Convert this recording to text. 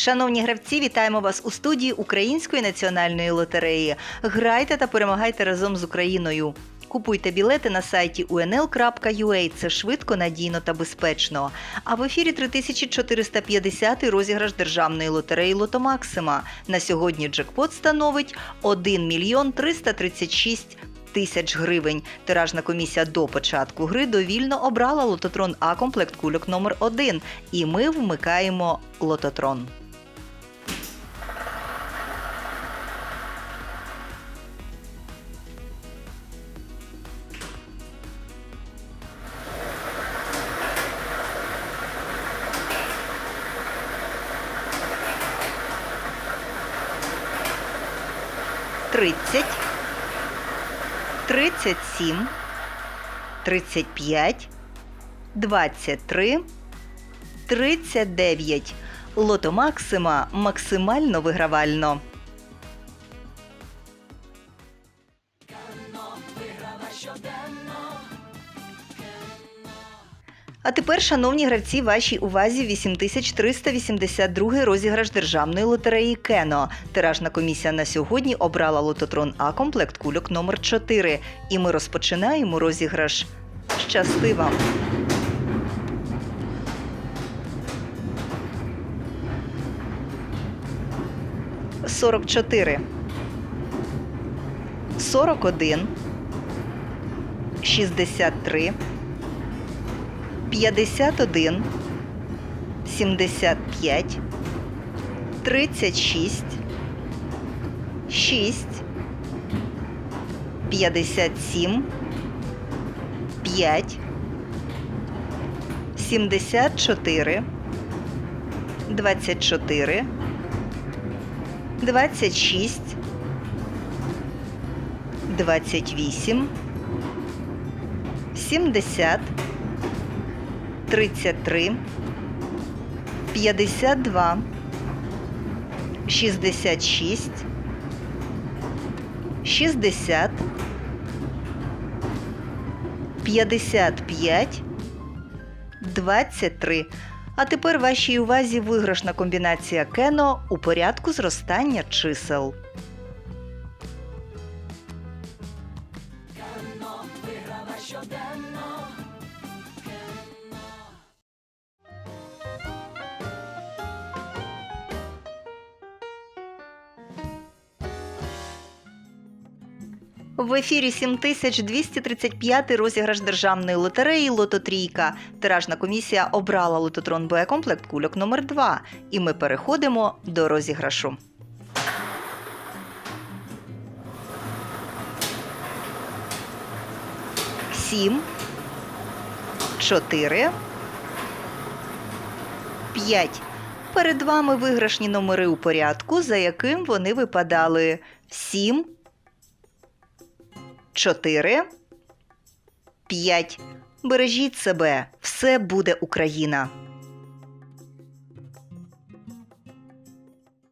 Шановні гравці, вітаємо вас у студії Української національної лотереї. Грайте та перемагайте разом з Україною. Купуйте білети на сайті unl.ua. Це швидко, надійно та безпечно. А в ефірі 3450 розіграш державної лотереї Лото Максима. На сьогодні джекпот становить 1 мільйон 336 тисяч гривень. Тиражна комісія до початку гри довільно обрала лототрон А комплект кульок номер 1 І ми вмикаємо лототрон. Тридцять, тридцять сім, тридцять п'ять, двадцять три, тридцять дев'ять. Лото Максима максимально вигравально. А тепер, шановні гравці, вашій увазі 8382 розіграш державної лотереї Кено. Тиражна комісія на сьогодні обрала лототрон А комплект кульок номер 4 І ми розпочинаємо розіграш. Щасти вам! Сорок чотири. Сорок один. Шістдесят три. 51, 75, 36, 6, 57, 5, 74, 24, 26, 28, 70, 33, 52, 66, 60, 55, 23. А тепер вашій увазі виграшна комбінація Кено у порядку зростання чисел. В ефірі 7235 розіграш державної лотереї Лототрійка. Тиражна комісія обрала лототрон Б комплект кульок номер 2 І ми переходимо до розіграшу. Сім, чотири, п'ять. Перед вами виграшні номери у порядку, за яким вони випадали. Сім, 4, 5. Бережіть себе. Все буде Україна.